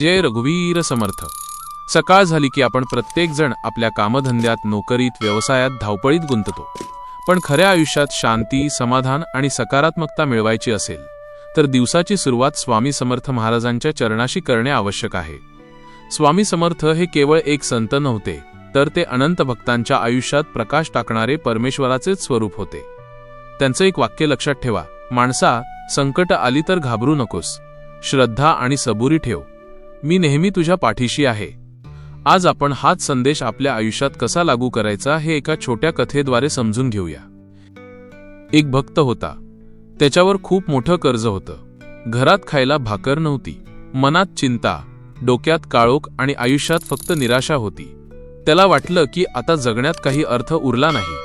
जय रघुवीर समर्थ. सकाळ झाली की आपण प्रत्येकजण आपल्या कामधंद्यात नोकरीत व्यवसायात धावपळीत गुंततो. पण खऱ्या आयुष्यात शांती समाधान आणि सकारात्मकता मिळवायची असेल तर दिवसाची सुरुवात स्वामी समर्थ महाराजांच्या चरणाशी करणे आवश्यक आहे. स्वामी समर्थ हे केवळ एक संत नव्हते तर ते अनंत भक्तांच्या आयुष्यात प्रकाश टाकणारे परमेश्वराचेच स्वरूप होते. त्यांचं एक वाक्य लक्षात ठेवा माणसा संकट आली तर घाबरू नकोस. श्रद्धा आणि सबुरी ठेव. मी नेहमी तुझ्या पाठीशी आहे. आज आपण हाच संदेश आपल्या आयुष्यात कसा लागू करायचा हे एका छोट्या कथेद्वारे समजून घेऊया. एक भक्त होता. त्याच्यावर खूप मोठं कर्ज होतं. घरात खायला भाकर नव्हती. मनात चिंता डोक्यात काळोख आणि आयुष्यात फक्त निराशा होती. त्याला वाटलं की आता जगण्यात काही अर्थ उरला नाही.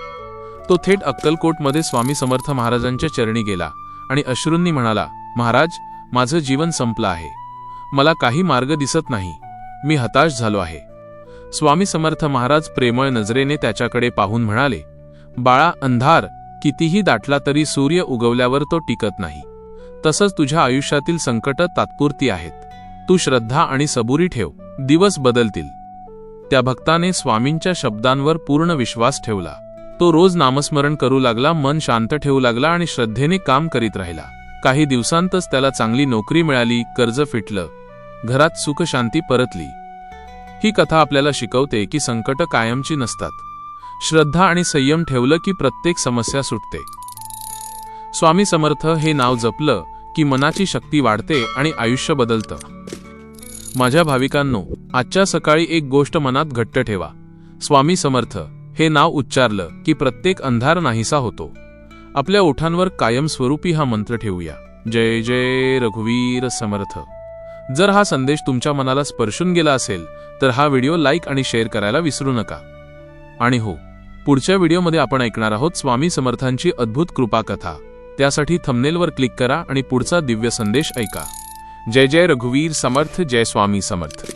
तो थेट अक्कलकोटमध्ये स्वामी समर्थ महाराजांच्या चरणी गेला आणि अश्रूंनी म्हणाला महाराज माझं जीवन संपलं आहे. मला काही मार्ग दिसत नाही. मी हताश झालो आहे. स्वामी समर्थ महाराज प्रेमळ नजरेने त्याच्याकडे पाहून म्हणाले बाळा अंधार कितीही दाटला तरी सूर्य उगवल्यावर तो टिकत नाही. तसंच तुझ्या आयुष्यातील संकट तात्पुरती आहेत. तू श्रद्धा आणि सबुरी ठेव. दिवस बदलतील. त्या भक्ताने स्वामींच्या शब्दांवर पूर्ण विश्वास ठेवला. तो रोज नामस्मरण करू लागला मन शांत ठेवू लागला आणि श्रद्धेने काम करीत राहिला. काही दिवसांतच त्याला चांगली नोकरी मिळाली कर्ज फिटलं घरात सुख शांती परतली. ही कथा आपल्याला शिकवते की संकट कायमची नसतात. श्रद्धा आणि संयम ठेवलं की प्रत्येक समस्या सुटते. स्वामी समर्थ हे नाव जपलं की मनाची शक्ती वाढते आणि आयुष्य बदलतं. माझ्या भाविकांनो आजच्या सकाळी एक गोष्ट मनात घट्ट ठेवा. स्वामी समर्थ हे नाव उच्चारलं की प्रत्येक अंधार नाहीसा होतो. आपल्या ओठांवर कायमस्वरूपी हा मंत्र ठेवूया. जय जय रघुवीर समर्थ. जर हा संदेश तुमच्या मनाला स्पर्शून गेला असेल तर हा व्हिडिओ लाईक आणि शेअर करायला विसरू नका. आणि हो पुढच्या व्हिडिओमध्ये आपण ऐकणार आहोत स्वामी समर्थांची अद्भुत कृपा कथा त्यासाठी थंबनेलवर क्लिक करा आणि पुढचा दिव्य संदेश ऐका. जय जय रघुवीर समर्थ जय स्वामी समर्थ.